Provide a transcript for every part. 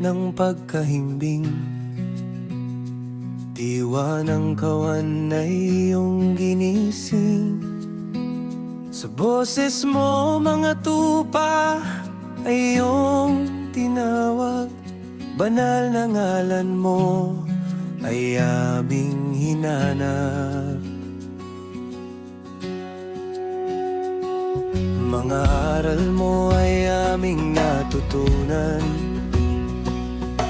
ng pagkahimbing Diwa ng kawan ay iyong ginising. Sa boses mo mga tupa ay iyong tinawag. Banal na ngalan mo ay aming hinanap. Mga aral mo ay aming natutunan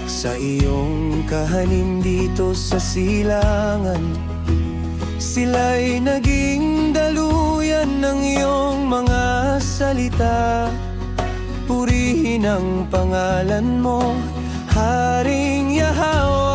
Sa iyong kahanin dito sa silangan Sila'y naging daluyan ng iyong mga salita. Purihin ang pangalan mo, Haring Yahweh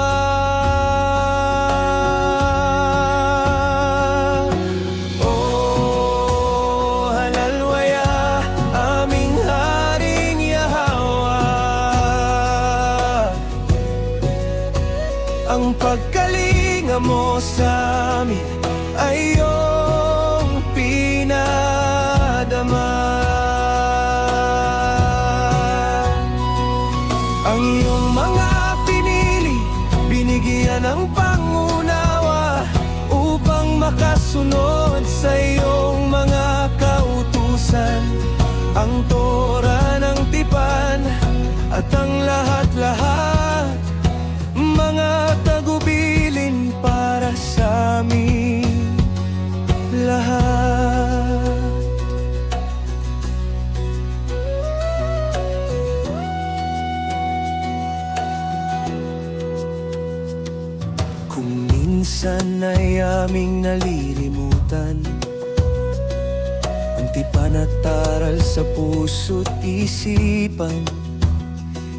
pagkalinga mo sa amin ay iyong pinadama. Ang iyong mga pinili, binigyan ng pangunawa Upang makasunod minsan ay aming nalilimutan Ang tipan at taral sa puso't isipan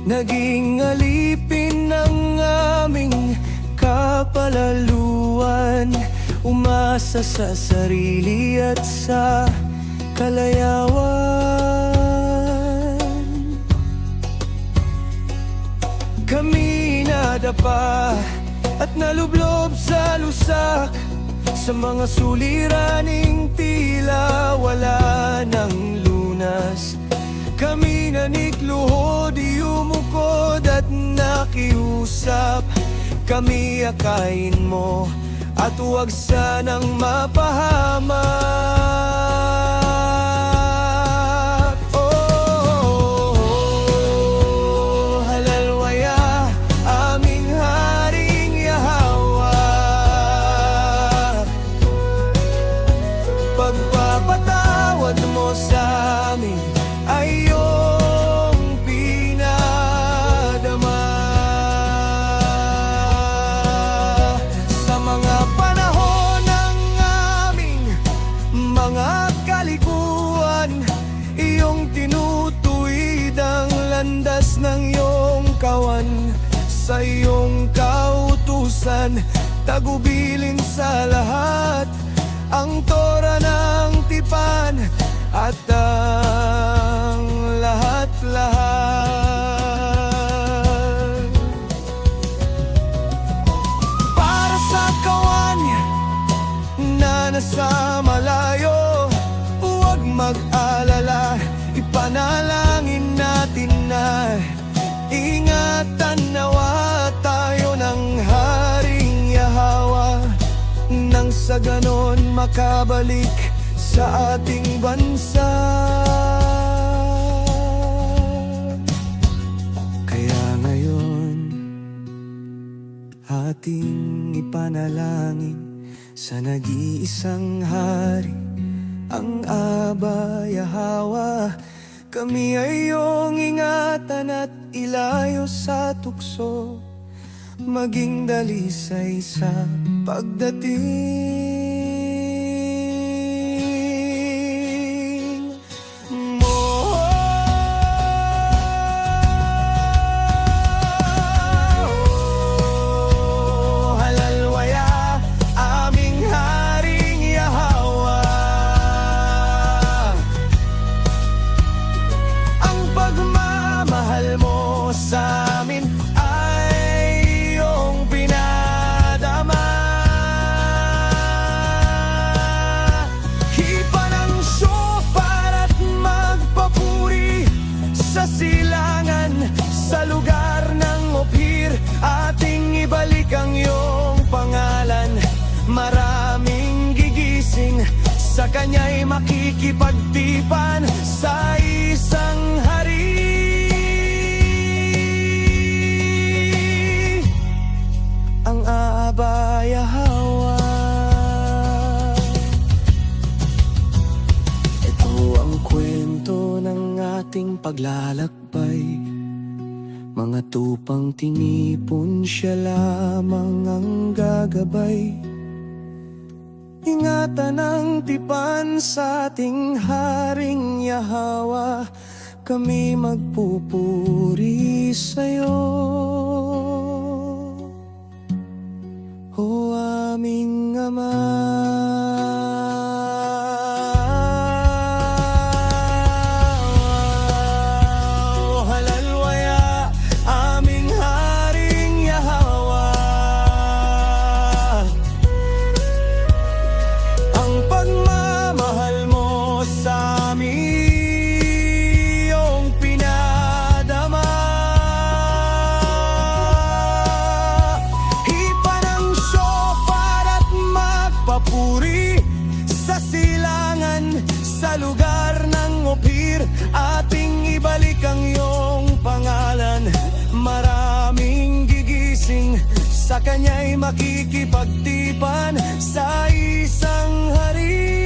Naging alipin ng aming kapalaluan Umasa sa sarili at sa kalayawan Kami nadapa at nalublob sa lusak. Sa mga suliraning tila wala ng lunas. Kami nanikluhod, umukod at nakiusap. Kami akayin mo at huwag sanang mapahamak sa amin ay iyong Sa mga panahon ng aming mga kalikuan Iyong tinutuwid landas ng iyong kawan. Sa iyong kautusan Tagubilin sa sa ganon makabalik sa ating bansa. Kaya ngayon ating ipanalangin sa nag-iisang hari ang Aba kami ay iyong ingatan at ilayo sa tukso maging dalisay sa pagdating Sa kanya'y makikipagtipan Sa isang hari. Ang aabaya hawa. Ito ang kwento ng ating paglalakbay. Mga tupang tinipon siya lamang ang gagabay Ingatan ang tipan sa ating haring yahawa. Kami magpupuri sa'yo sa kanya'y makikipagtipan sa isang hari